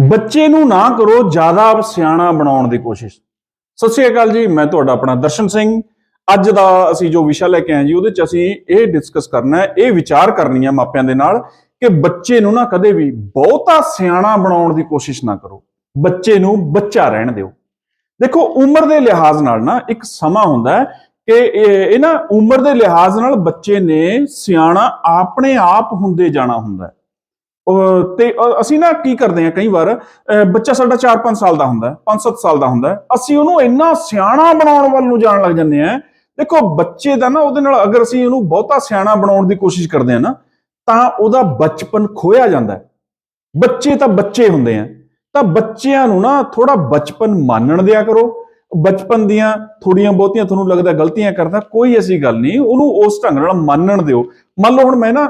ਬੱਚੇ ਨੂੰ ਨਾ ਕਰੋ ਜ਼ਿਆਦਾ ਸਿਆਣਾ ਬਣਾਉਣ ਦੀ ਕੋਸ਼ਿਸ਼। ਸਤਿ ਸ਼੍ਰੀ ਅਕਾਲ ਜੀ, ਮੈਂ ਤੁਹਾਡਾ ਆਪਣਾ ਦਰਸ਼ਨ ਸਿੰਘ। ਅੱਜ ਦਾ ਅਸੀਂ ਜੋ ਵਿਸ਼ਾ ਲੈ ਕੇ ਆਏ ਜੀ, ਉਹਦੇ ਚ ਅਸੀਂ ਇਹ ਡਿਸਕਸ ਕਰਨਾ ਹੈ, ਇਹ ਵਿਚਾਰ ਕਰਨੀ ਹੈ ਮਾਪਿਆਂ ਦੇ ਨਾਲ ਕਿ ਬੱਚੇ ਨੂੰ ਨਾ ਕਦੇ ਵੀ ਬਹੁਤਾ ਸਿਆਣਾ ਬਣਾਉਣ ਦੀ ਕੋਸ਼ਿਸ਼ ਨਾ ਕਰੋ। ਬੱਚੇ ਨੂੰ ਬੱਚਾ ਰਹਿਣ ਦਿਓ। ਦੇਖੋ, ਉਮਰ ਦੇ ਲਿਹਾਜ਼ ਨਾਲ ਨਾ ਇੱਕ ਸਮਾਂ ਹੁੰਦਾ ਹੈ ਕਿ ਇਹ ਇਹ ਨਾ ਉਮਰ ਦੇ ਲਿਹਾਜ਼ ਨਾਲ ਬੱਚੇ ਨੇ ਸਿਆਣਾ ਆਪਣੇ ਆਪ ਹੁੰਦੇ ਜਾਣਾ ਹੁੰਦਾ ਤੇ ਅਸੀਂ ਨਾ ਕੀ ਕਰਦੇ ਹਾਂ ਕਈ ਵਾਰ ਬੱਚਾ ਸਾਡਾ 4-5 ਸਾਲ ਦਾ ਹੁੰਦਾ ਹੈ 5-7 ਸਾਲ ਦਾ ਹੁੰਦਾ, ਅਸੀਂ ਉਹਨੂੰ ਇੰਨਾ ਸਿਆਣਾ ਬਣਾਉਣ ਵੱਲ ਨੂੰ ਜਾਣ ਲੱਗ ਜਾਂਦੇ ਹਾਂ। ਦੇਖੋ, ਬੱਚੇ ਦਾ ਨਾ ਉਹਦੇ ਨਾਲ ਅਗਰ ਅਸੀਂ ਉਹਨੂੰ ਬਹੁਤਾ ਸਿਆਣਾ ਬਣਾਉਣ ਦੀ ਕੋਸ਼ਿਸ਼ ਕਰਦੇ ਹਾਂ ਨਾ, ਤਾਂ ਉਹਦਾ ਬਚਪਨ ਖੋਇਆ ਜਾਂਦਾ ਬੱਚੇ ਤਾਂ ਬੱਚੇ ਹੁੰਦੇ ਆ। ਤਾਂ ਬੱਚਿਆਂ ਨੂੰ ਨਾ ਥੋੜਾ ਬਚਪਨ ਮਾਨਣ ਦਿਆ ਕਰੋ। ਬਚਪਨ ਦੀਆਂ ਥੋੜੀਆਂ ਬਹੁਤੀਆਂ ਤੁਹਾਨੂੰ ਲੱਗਦਾ ਗਲਤੀਆਂ ਕਰਦਾ, ਕੋਈ ਐਸੀ ਗੱਲ ਨਹੀਂ, ਉਹਨੂੰ ਉਸ ਢੰਗ ਨਾਲ ਮੰਨਣ ਦਿਓ। ਮੰਨ ਲਓ ਹੁਣ ਮੈਂ ਨਾ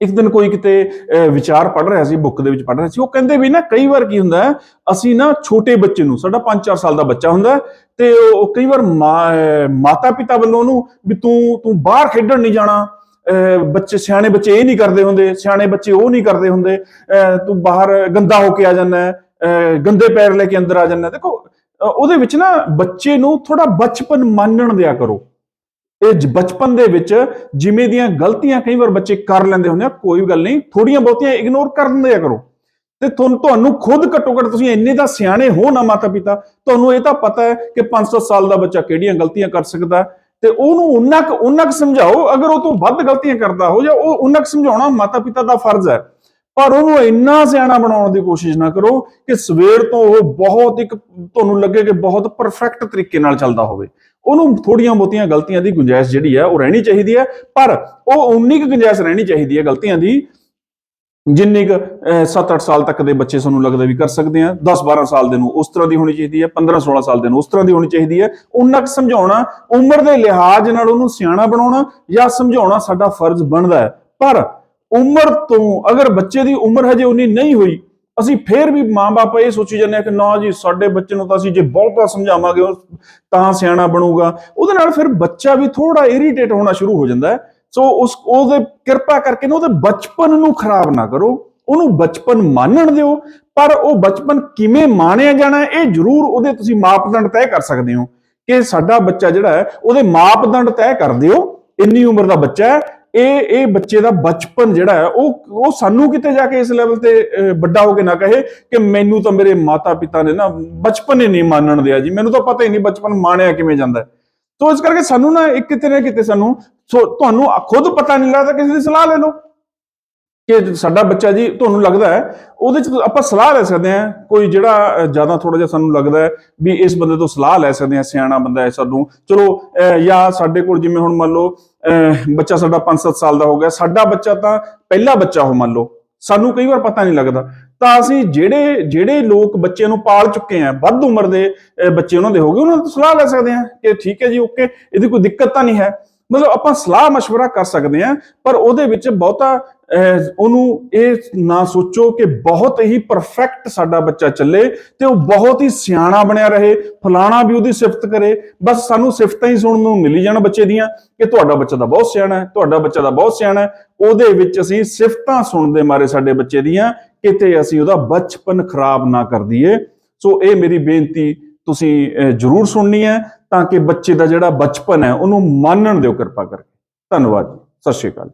ਇੱਕ ਦਿਨ ਕੋਈ ਕਿਤੇ ਅਹ, ਵਿਚਾਰ ਪੜ੍ਹ ਰਿਹਾ ਸੀ ਬੁੱਕ ਦੇ ਵਿੱਚ ਪੜ੍ਹ ਰਿਹਾ ਸੀ ਉਹ ਕਹਿੰਦੇ ਵੀ ਨਾ ਕਈ ਵਾਰ ਕੀ ਹੁੰਦਾ ਅਸੀਂ ਨਾ ਛੋਟੇ ਬੱਚੇ ਨੂੰ ਸਾਡਾ 5-4 ਸਾਲ ਦਾ ਬੱਚਾ ਹੁੰਦਾ ਤੇ ਉਹ ਕਈ ਵਾਰ ਮਾਤਾ ਪਿਤਾ ਵੱਲੋਂ ਉਹਨੂੰ ਵੀ ਤੂੰ ਤੂੰ ਬਾਹਰ ਖੇਡਣ ਨਹੀਂ ਜਾਣਾ ਅਹ, ਬੱਚੇ ਸਿਆਣੇ ਬੱਚੇ ਇਹ ਨਹੀਂ ਕਰਦੇ ਹੁੰਦੇ ਸਿਆਣੇ ਬੱਚੇ ਉਹ ਨਹੀਂ ਕਰਦੇ ਹੁੰਦੇ ਅਹ, ਤੂੰ ਬਾਹਰ ਗੰਦਾ ਹੋ ਕੇ ਆ ਜਾਂਦਾ ਅਹ, ਗੰਦੇ ਪੈਰ ਲੈ ਕੇ ਅੰਦਰ ਆ ਜਾਂਦਾ ਦੇਖੋ ਉਹਦੇ ਵਿੱਚ ਨਾ ਬੱਚੇ ਨੂੰ ਥੋੜਾ ਬਚਪਨ ਮੰਨਣ ਦਿਆ ਕਰੋ। ਇਹ ਬਚਪਨ ਦੇ ਵਿੱਚ ਜਿਵੇਂ ਦੀਆਂ ਗਲਤੀਆਂ ਕਈ ਵਾਰ ਬੱਚੇ ਕਰ ਲੈਂਦੇ ਹੁੰਦੇ ਆ, ਕੋਈ ਗੱਲ ਨਹੀਂ ਥੋੜੀਆਂ ਬਹੁਤੀਆਂ ਇਗਨੋਰ ਕਰ ਦਿੰਦੇ ਕਰੋ। ਤੇ ਤੁਹਾਨੂੰ ਤੁਹਾਨੂੰ ਖੁਦ ਘੱਟੋ ਘੱਟ ਤੁਸੀਂ ਇੰਨੇ ਤਾਂ ਸਿਆਣੇ ਹੋ ਨਾ ਮਾਤਾ ਪਿਤਾ ਤੁਹਾਨੂੰ ਇਹ ਤਾਂ ਪਤਾ ਹੈ ਕਿ 500 ਸਾਲ ਦਾ ਬੱਚਾ ਕਿਹੜੀਆਂ ਗਲਤੀਆਂ ਕਰ ਸਕਦਾ ਤੇ ਉਹਨੂੰ ਉਨਾ ਕੁ ਉਨਾ ਕੁ ਸਮਝਾਓ, ਅਗਰ ਉਹ ਤੋਂ ਵੱਧ ਗਲਤੀਆਂ ਕਰਦਾ ਹੋ ਜਾਂ ਉਹ ਉਨਾ ਕੁ ਸਮਝਾਉਣਾ ਮਾਤਾ ਪਿਤਾ ਦਾ ਫਰਜ਼ ਹੈ। ਪਰ ਉਹਨੂੰ ਇੰਨਾ ਸਿਆਣਾ ਬਣਾਉਣ ਦੀ ਕੋਸ਼ਿਸ਼ ਨਾ ਕਰੋ ਕਿ ਸਵੇਰ ਤੋਂ ਉਹ ਬਹੁਤ ਇੱਕ ਤੁਹਾਨੂੰ ਲੱਗੇ ਕਿ ਬਹੁਤ ਪਰਫੈਕਟ ਤਰੀਕੇ ਨਾਲ ਚੱਲਦਾ ਹੋਵੇ। ਉਹਨੂੰ ਥੋੜੀਆਂ ਬਹੁਤੀਆਂ ਗਲਤੀਆਂ ਦੀ ਗੁੰਜਾਇਸ਼ ਜਿਹੜੀ ਹੈ, ਉਹ ਰਹਿਣੀ ਚਾਹੀਦੀ ਹੈ, ਪਰ ਉਹ ਉਨੀ ਕੁ ਗੁੰਜਾਇਸ਼ ਰਹਿਣੀ ਚਾਹੀਦੀ ਹੈ ਗਲਤੀਆਂ ਦੀ ਜਿੰਨੀ ਕੁ 7-8 ਸਾਲ ਤੱਕ ਦੇ ਬੱਚੇ ਸਾਨੂੰ ਲੱਗਦਾ ਵੀ ਕਰ ਸਕਦੇ ਆ। 10-12 ਸਾਲ ਦੇ ਨੂੰ ਉਸ ਤਰ੍ਹਾਂ ਦੀ ਹੋਣੀ ਚਾਹੀਦੀ ਹੈ 15-16 ਸਾਲ ਦੇ ਨੂੰ ਉਸ ਤਰ੍ਹਾਂ ਦੀ ਹੋਣੀ ਚਾਹੀਦੀ ਹੈ। ਉਨਾ ਕੁ ਸਮਝਾਉਣਾ, ਉਮਰ ਦੇ ਲਿਹਾਜ਼ ਨਾਲ ਉਹਨੂੰ ਸਿਆਣਾ ਬਣਾਉਣਾ ਜਾਂ ਸਮਝਾਉਣਾ ਸਾਡਾ ਫਰਜ਼ ਬਣਦਾ ਹੈ। ਪਰ ਉਮਰ ਤੋਂ, ਅਗਰ ਬੱਚੇ ਦੀ ਉਮਰ ਹਜੇ ਉਨੀ ਨਹੀਂ ਹੋਈ, ਅਸੀਂ ਫੇਰ ਵੀ ਮਾਂ-ਬਾਪ ਇਹ ਸੋਚੀ ਜਾਂਦੇ ਆ ਕਿ ਨਾ ਜੀ, ਸਾਡੇ ਬੱਚੇ ਨੂੰ ਤਾਂ ਅਸੀਂ ਜੇ ਬਹੁਤਾ ਸਮਝਾਵਾਂਗੇ, ਉਹ ਤਾਂ ਸਿਆਣਾ ਬਣੂਗਾ। ਉਹਦੇ ਨਾਲ ਫਿਰ ਬੱਚਾ ਵੀ ਥੋੜਾ ਇਰੀਟੇਟ ਹੋਣਾ ਸ਼ੁਰੂ ਹੋ ਜਾਂਦਾ ਹੈ। ਸੋ ਉਸ, ਉਹਦੇ ਕਿਰਪਾ ਕਰਕੇ ਨਾ ਉਹਦੇ ਬਚਪਨ ਨੂੰ ਖਰਾਬ ਨਾ ਕਰੋ। ਉਹਨੂੰ ਬਚਪਨ ਮਾਨਣ ਦਿਓ। ਪਰ ਉਹ ਬਚਪਨ ਕਿਵੇਂ ਮਾਣਿਆ ਜਾਣਾ ਇਹ ਜ਼ਰੂਰ ਉਹਦੇ ਤੁਸੀਂ ਮਾਪਦੰਡ ਤੈਅ ਕਰ ਸਕਦੇ ਹੋ ਕਿ ਸਾਡਾ ਬੱਚਾ ਜਿਹੜਾ ਹੈ, ਉਹਦੇ ਮਾਪਦੰਡ ਤੈਅ ਕਰ ਦਿਓ। ਇੰਨੀ ਉਮਰ ਦਾ ਬੱਚਾ ਹੈ ਇਹ ਇਹ ਬੱਚੇ ਦਾ ਬਚਪਨ ਜਿਹੜਾ ਹੈ, ਉਹ ਉਹ ਸਾਨੂੰ ਕਿਤੇ ਜਾ ਕੇ ਇਸ ਲੈਵਲ ਤੇ ਵੱਡਾ ਹੋ ਕੇ ਨਾ ਕਹੇ ਕਿ ਮੈਨੂੰ ਤਾਂ ਮੇਰੇ ਮਾਤਾ ਪਿਤਾ ਨੇ ਨਾ ਬਚਪਨ ਹੀ ਨਹੀਂ ਮਾਨਣ ਦਿਆ ਜੀ। ਮੈਨੂੰ ਤਾਂ ਪਤਾ ਹੀ ਨਹੀਂ ਬਚਪਨ ਮਾਣਿਆ ਕਿਵੇਂ ਜਾਂਦਾ ਹੈ। ਸੋ ਇਸ ਕਰਕੇ ਸਾਨੂੰ ਨਾ ਇੱਕ ਕਿਤੇ ਨਾ ਕਿਤੇ ਸਾਨੂੰ, ਸੋ, ਤੁਹਾਨੂੰ ਖੁਦ ਪਤਾ ਨਹੀਂ ਲੱਗਦਾ, ਕਿਸੇ ਦੀ ਸਲਾਹ ਲੈ ਲਓ। ਕਿ ਸਾਡਾ ਬੱਚਾ ਜੀ ਤੁਹਾਨੂੰ ਲੱਗਦਾ ਹੈ ਉਹਦੇ ਚ ਆਪਾਂ ਸਲਾਹ ਲੈ ਸਕਦੇ ਹਾਂ ਕੋਈ ਜਿਹੜਾ ਅਹ, ਜ਼ਿਆਦਾ ਥੋੜਾ ਜਿਹਾ ਸਾਨੂੰ ਲੱਗਦਾ ਹੈ ਵੀ ਇਸ ਬੰਦੇ ਤੋਂ ਸਲਾਹ ਲੈ ਸਕਦੇ ਹਾਂ ਸਿਆਣਾ ਬੰਦਾ ਹੈ ਸਾਨੂੰ ਚਲੋ ਅਹ, ਜਾਂ ਸਾਡੇ ਕੋਲ ਜਿਵੇਂ ਹੁਣ ਮੰਨ ਲਓ ਅਹ, ਬੱਚਾ ਸਾਡਾ 5-7 ਸਾਲ ਦਾ ਹੋ ਗਿਆ ਸਾਡਾ ਬੱਚਾ ਤਾਂ ਪਹਿਲਾ ਬੱਚਾ ਹੋ ਮੰਨ ਲਓ ਸਾਨੂੰ ਕਈ ਵਾਰ ਪਤਾ ਨਹੀਂ ਲੱਗਦਾ ਤਾਂ ਅਸੀਂ ਜਿਹੜੇ ਜਿਹੜੇ ਲੋਕ ਬੱਚੇ ਨੂੰ ਪਾਲ ਚੁੱਕੇ ਆ ਵੱਧ ਉਮਰ ਦੇ ਅਹ, ਬੱਚੇ ਉਹਨਾਂ ਦੇ ਹੋ ਗਏ ਉਹਨਾਂ ਤੋਂ ਸਲਾਹ ਲੈ ਸਕਦੇ ਹਾਂ ਕਿ ਠੀਕ ਹੈ ਜੀ ਓਕੇ ਇਹਦੀ ਕੋਈ ਦਿੱਕਤ ਤਾਂ ਨਹੀਂ ਹੈ ਮਤਲਬ ਆਪਾਂ ਸਲਾਹ مشورہ ਕਰ ਸਕਦੇ ਹਾਂ ਪਰ ਉਹਦੇ ਵਿੱਚ ਬਹੁਤਾ ਅਹ, ਉਹਨੂੰ ਇਹ ਨਾ ਸੋਚੋ ਕਿ ਬਹੁਤ ਹੀ ਪਰਫੈਕਟ ਸਾਡਾ ਬੱਚਾ ਚੱਲੇ ਤੇ ਉਹ ਬਹੁਤ ਹੀ ਸਿਆਣਾ ਬਣਿਆ ਰਹੇ, ਫਲਾਣਾ ਵੀ ਉਹਦੀ ਸਿਫਤ ਕਰੇ, ਬਸ ਸਾਨੂੰ ਸਿਫਤਾਂ ਹੀ ਸੁਣਨ ਨੂੰ ਮਿਲੀ ਜਾਣ ਬੱਚੇ ਦੀਆਂ ਕਿ ਤੁਹਾਡਾ ਬੱਚਾ ਤਾਂ ਬਹੁਤ ਸਿਆਣਾ ਹੈ, ਤੁਹਾਡਾ ਬੱਚਾ ਤਾਂ ਬਹੁਤ ਸਿਆਣਾ ਹੈ। ਉਹਦੇ ਵਿੱਚ ਅਸੀਂ ਸਿਫਤਾਂ ਸੁਣਦੇ ਮਾਰੇ ਸਾਡੇ ਬੱਚੇ ਦੀਆਂ, ਕਿਤੇ ਅਸੀਂ ਉਹਦਾ ਬਚਪਨ ਖਰਾਬ ਨਾ ਕਰ ਦਈਏ। ਸੋ ਇਹ ਮੇਰੀ ਬੇਨਤੀ ਤੁਸੀਂ ਜ਼ਰੂਰ ਸੁਣਨੀ ਹੈ ਤਾਂ ਕਿ ਬੱਚੇ ਦਾ ਜਿਹੜਾ ਬਚਪਨ ਹੈ ਉਹਨੂੰ ਮਾਨਣ ਦਿਓ ਕਿਰਪਾ ਕਰਕੇ। ਧੰਨਵਾਦ ਜੀ। ਸਤਿ ਸ਼੍ਰੀ ਅਕਾਲ